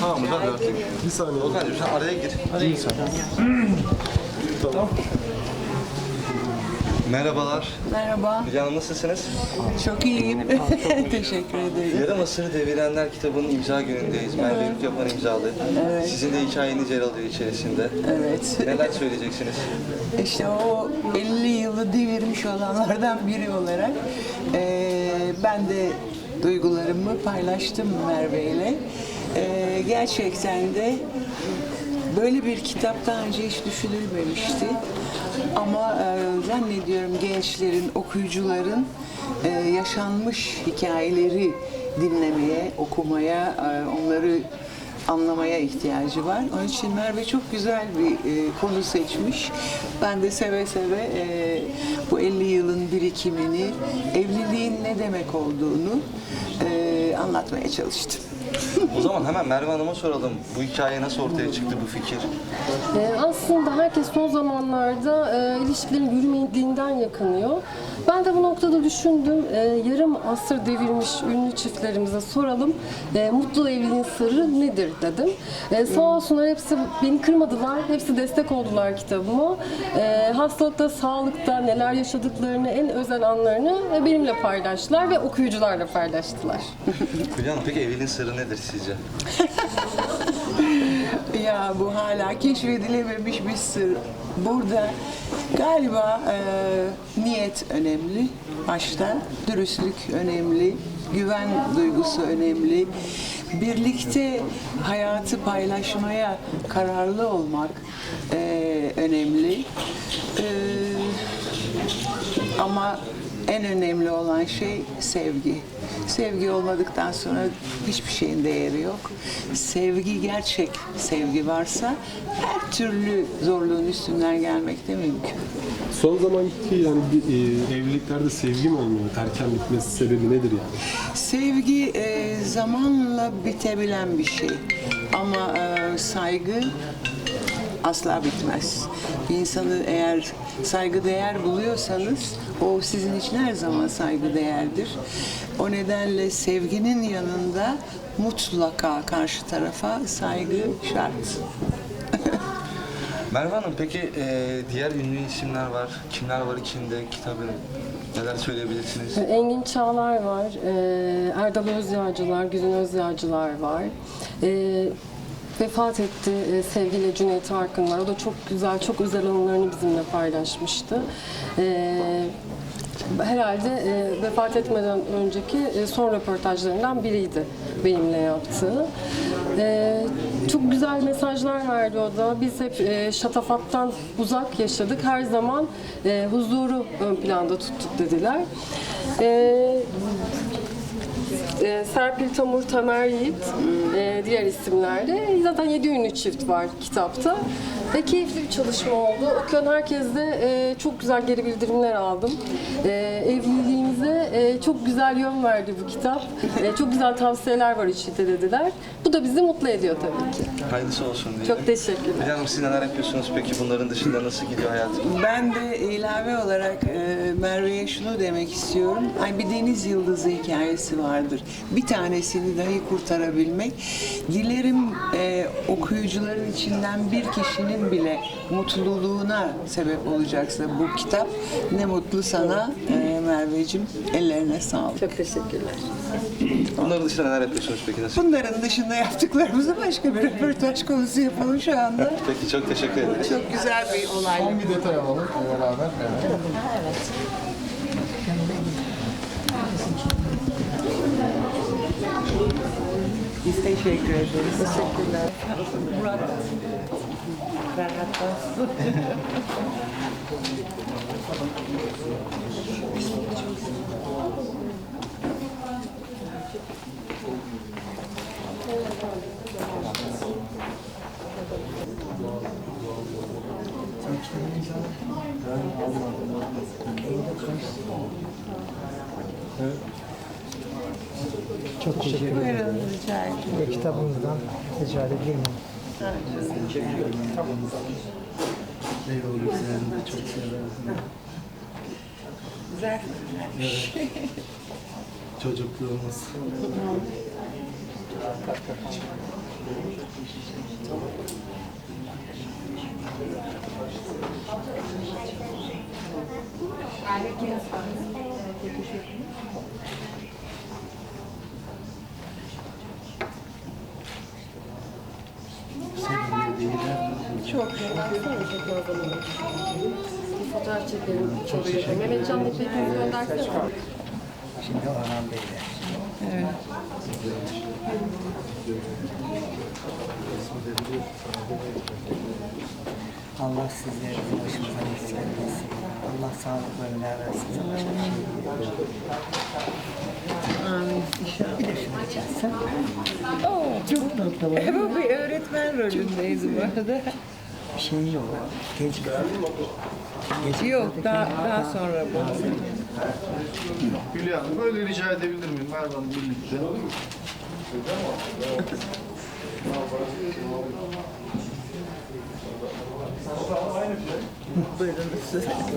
Tamam. Bir saniye. Volkan'cığım sen araya gir. Tamam. Merhabalar. Merhaba, Hanım nasılsınız? çok iyiyim. Teşekkür ederim. Yarım Asırı Devirenler kitabının imza günündeyiz. Merve Ülk yapan imzalı. Sizin de hikayeniz yer alıyor içerisinde. Evet. Neler söyleyeceksiniz? İşte o 50 yılı devirmiş olanlardan biri olarak eee, ben de duygularımı paylaştım Merve ile. Eee, gerçekten de böyle bir kitap daha önce hiç düşünülmemişti. Ama eee, zannediyorum gençlerin, okuyucuların eee, yaşanmış hikayeleri dinlemeye, okumaya, eee, onları anlamaya ihtiyacı var. Onun için Merve çok güzel bir e, konu seçmiş. Ben de seve seve e, bu 50 yılın birikimini, evliliğin ne demek olduğunu e, anlatmaya çalıştım. O zaman hemen Merve Hanım'a soralım. Bu hikaye nasıl ortaya çıktı bu fikir? Ee, aslında herkes son zamanlarda e, ilişkilerin yürümediğinden yakınıyor. Ben de bu noktada düşündüm, e, yarım asır devirmiş ünlü çiftlerimize soralım, e, mutlu evliliğin sırrı nedir dedim. E, sağ olsunlar hepsi beni kırmadılar, hepsi destek oldular kitabıma. E, hastalıkta, sağlıkta neler yaşadıklarını, en özel anlarını e, benimle paylaştılar ve okuyucularla paylaştılar. Hülya Hanım peki evliliğin sırrı nedir sizce? Ya bu hala keşfedilememiş bir sır. Burada galiba e, niyet önemli başta, dürüstlük önemli, güven duygusu önemli. Birlikte hayatı paylaşmaya kararlı olmak e, önemli. E, ama en önemli olan şey sevgi. Sevgi olmadıktan sonra hiçbir şeyin değeri yok. Sevgi, gerçek sevgi varsa her türlü zorluğun üstünden gelmek de mümkün. Son zamanki yani e, evliliklerde sevgi mi olmuyor? Erken bitmesi sebebi nedir yani? Sevgi e, zamanla bitebilen bir şey. Ama e, saygı asla bitmez. Bir insanı eğer saygı değer buluyorsanız o sizin için her zaman saygı değerdir. O nedenle sevginin yanında mutlaka karşı tarafa saygı şart. Merve Hanım peki e, diğer ünlü isimler var. Kimler var içinde kitabın? Neler söyleyebilirsiniz? Engin Çağlar var, e, Erdal Özyağcılar, Güzin Özyağcılar var. E, vefat etti e, sevgili Cüneyt Arkın var. O da çok güzel, çok özel anılarını bizimle paylaşmıştı. E, herhalde e, vefat etmeden önceki son röportajlarından biriydi benimle yaptığı. Çok güzel mesajlar verdi o da. Biz hep e, şatafattan uzak yaşadık. Her zaman huzuru ön planda tuttuk dediler. E, e, Serpil Tamur, Tamer Yiğit, e, diğer isimlerde. Zaten yedi ünlü çift var kitapta. Ve keyifli bir çalışma oldu. Okuyan herkeste e, çok güzel geri bildirimler aldım. E, evliliğimize e, çok güzel yön verdi bu kitap. E, çok güzel tavsiyeler var içinde dediler. Bu da bizi mutlu ediyor tabii ki. Hayırlısı olsun diye. Çok teşekkürler. Hanım siz neler yapıyorsunuz peki? Bunların dışında nasıl gidiyor hayatınız? Ben de ilave olarak e, Merve'ye şunu demek istiyorum. Ay bir deniz yıldızı hikayesi vardır. Bir tanesini dahi kurtarabilmek. Dilerim e, okuyucuların içinden bir kişinin bile mutluluğuna sebep olacaksa bu kitap ne mutlu sana e, Merveciğim. Ellerine sağlık. Çok teşekkürler. Bunların dışında neler yapıyorsunuz peki? Nasıl? Bunların dışında yaptıklarımızı başka bir röportaj konusu yapalım şu anda. Peki çok teşekkür ederim. Çok güzel bir olay. Son bir detay alalım beraber. Evet. Biz teşekkür ederiz. Teşekkürler. Murat. Ferhat Çok teşekkür ederim. Buyurun rica ederim. Ve kitabımızdan rica miyim? Güzel. Çocukluğumuz. Çok Bir fotoğraf çekelim. Çok teşekkür Mehmetcan da çekimizi göndersene. Şimdi Orhan Bey'le. Allah sizleri de başımızdan eksik etmesin. Allah sağlık ömürler versin. Amin. Bir de şunu içersin. Oo, Çok tatlı var. bu bir öğretmen rolündeyiz bu arada. Bir şey yok. Genç kız. Genç Yok daha, daha sonra bu. Hülya Hanım böyle rica edebilir miyim Merve Hanım birlikte? Buyurunuz.